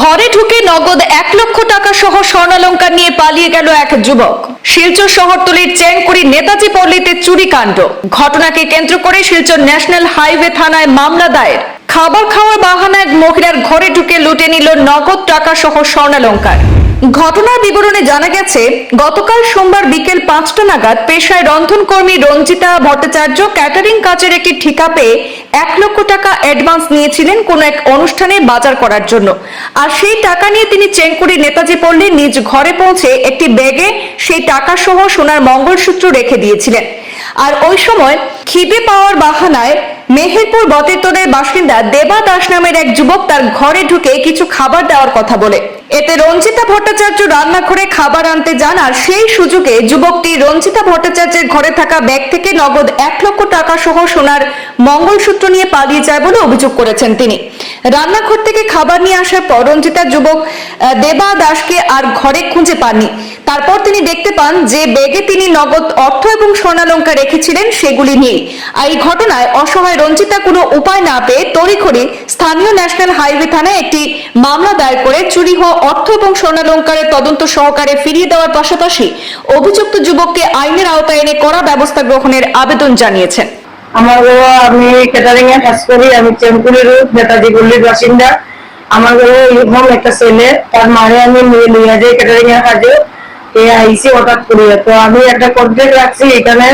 ঘরে ঢুকে নগদ এক লক্ষ টাকা সহ স্বর্ণালঙ্কার নিয়ে পালিয়ে গেল এক যুবক। শিলচর শহরতলির চ্যাংকুড়ি নেতাজি পল্লীতে চুরি কাণ্ড ঘটনাকে কেন্দ্র করে শিলচর ন্যাশনাল হাইওয়ে থানায় মামলা দায়ের। খাবার খাওয়ার বাহানায় এক মহিলার ঘরে ঢুকে লুটে নিল নগদ টাকা সহ স্বর্ণালঙ্কার। ঘটনার বিবরণে জানা গেছে, গতকাল সোমবার বিকেল পাঁচটা নাগাদ পেশায় রন্ধনকর্মী রঞ্জিতা ভট্টাচার্য ক্যাটারিং কাজের একটি ঠিকা পেয়ে এক লক্ষ টাকা অ্যাডভান্স নিয়েছিলেন কোনো এক অনুষ্ঠানে বাজার করার জন্য। আর সেই টাকা নিয়ে তিনি চেঙ্কুরি নেতাজি পল্লী নিজ ঘরে পৌঁছে একটি ব্যাগে সেই টাকা সহ সোনার মঙ্গলসূত্র রেখে দিয়েছিলেন। আর ওই সময় খিদে পাওয়ার বাহানায় মেহেরপুর বতেতরের বাসিন্দা দেবা দাস নামের এক যুবক তার ঘরে ঢুকে কিছু খাবার দেওয়ার কথা বলে। এতে রঞ্জিতা ভট্টাচার্য রান্নাঘরে খাবার আনতে যান আর সেই সুযোগে যুবকটি রঞ্জিতা ভট্টাচার্যের ঘরে থাকা ব্যাগ থেকে নগদ এক লক্ষ টাকা সহ সোনার মঙ্গলসূত্র নিয়ে পালিয়ে যায় বলে অভিযোগ করেছেন তিনি। রান্নাঘর থেকে খাবার নিয়ে আসার পর রঞ্জিতা যুবক দেবা দাসকে আর ঘরে খুঁজে পাননি। তারপর তিনি দেখতে পান যে ব্যাগে তিনি নগদ অর্থ এবং স্বর্ণালঙ্কার রেখেছিলেন সেগুলি আর এই ঘটনায় অসহায় রঞ্জিতা কোনো উপায় না পেয়ে তড়িখড়ি স্থানীয় ন্যাশনাল হাইওয়ে থানায় একটি মামলা দায়ের করে চুরি হওয়া অর্থ এবং স্বর্ণালঙ্কারের তদন্ত সহকারে ফিরিয়ে দেওয়ার পাশাপাশি অভিযুক্ত যুবককে আইনের আওতায় এনে করা ব্যবস্থা গ্রহণের আবেদন জানিয়েছেন। আমার বাবা আমি ক্যাটারিং এ কাজ করি, আমি চেমপুরি রোড, নেতাজি গল্লির বাসিন্দা। আমার ঘরে এরকম একটা ছেলে। তার মারে আমি নিয়ে নিয়ে যাই ক্যাটারিং এর কাজে। এ হঠাৎ করে তো আমি একটা কন্ট্রাক্ট রাখছি, এখানে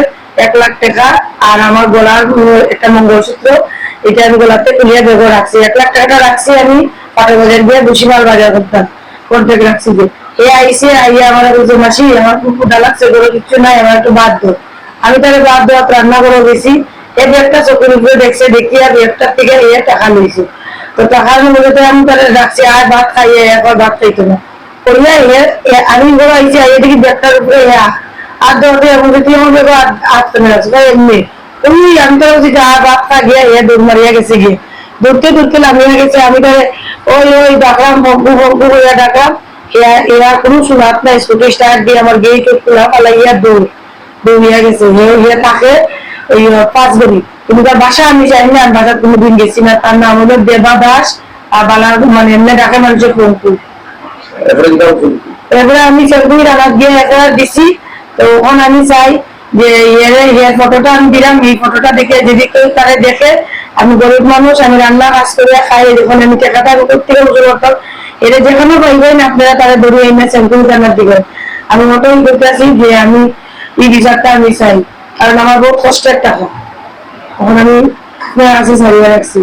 এক লাখ টাকা, আর আমার গলার একটা মঙ্গলসূত্র, এটা আমি গলাতে তুলিয়া বেগো রাখছি। এক লাখ টাকা রাখছি আমি বাজার দিয়ে দুশিমাল বাজার করতাম কন্ট্রাক্ট রাখছি যে। এ আইসি আইয়া আমার মাসি আমার লাগছে নাই, আমার একটু বাদ দো। আমি তাহলে বাদ দেওয়া রান্না করে গেছি এই ব্যাগটা চোখের উপরে দেখছে দেখি আর ব্যাগটার থেকে এ টাকা লইছে। তো টাকার মধ্যে আমি তাহলে রাখছি, আর ভাত খাইয়ে, একবার ভাত খাইতো না। এ- আমি ব্যাগটার উপরে আর এমন আমার আটকে রাখছে তাই এমনি। ওই আমি তো গিয়া দৌড় মারিয়া গেছে গিয়ে। দৌড়তে দৌড়তে নামিয়া গেছে, আমি ওই ওই ডাকলাম হইয়া ডাকলাম। কোনো সুনাত নাই স্কুটি স্টার্ট দিয়ে আমার গেট খোলা পালাইয়া দৌড়, দৌড়িয়া গেছে। হে হে, তাকে ওই পাঁচ গরি কিন্তু তার বাসা আমি জানি না বাসা কোনোদিন গেছি না, তার নাম হলো দেবা দাস, আর বালা মানে এমনি ডাকে মানুষের ফোন এরপরে আমি সেরকমই রান্না দিয়ে একটা দিছি। তো ওখানে আমি চাই যে এর এর ফটোটা আমি দিলাম। এই ফটোটা দেখে যদি কেউ তারে দেখে, আমি গরিব মানুষ, আমি রান্না কাজ করে খাই যখন আমি টাকাটা করতে করতাম এটা যেখানে পাইবেন, আপনারা তারা ধরে এনে সেন্টুরি রান্নার দিবেন। আমি মোটামুটি করতেছি যে আমি এই বিচারটা আমি চাই। কারণ আমার বহুত কষ্টের টাকা তখন আমি আপনার কাছে ছাড়িয়ে রাখছি।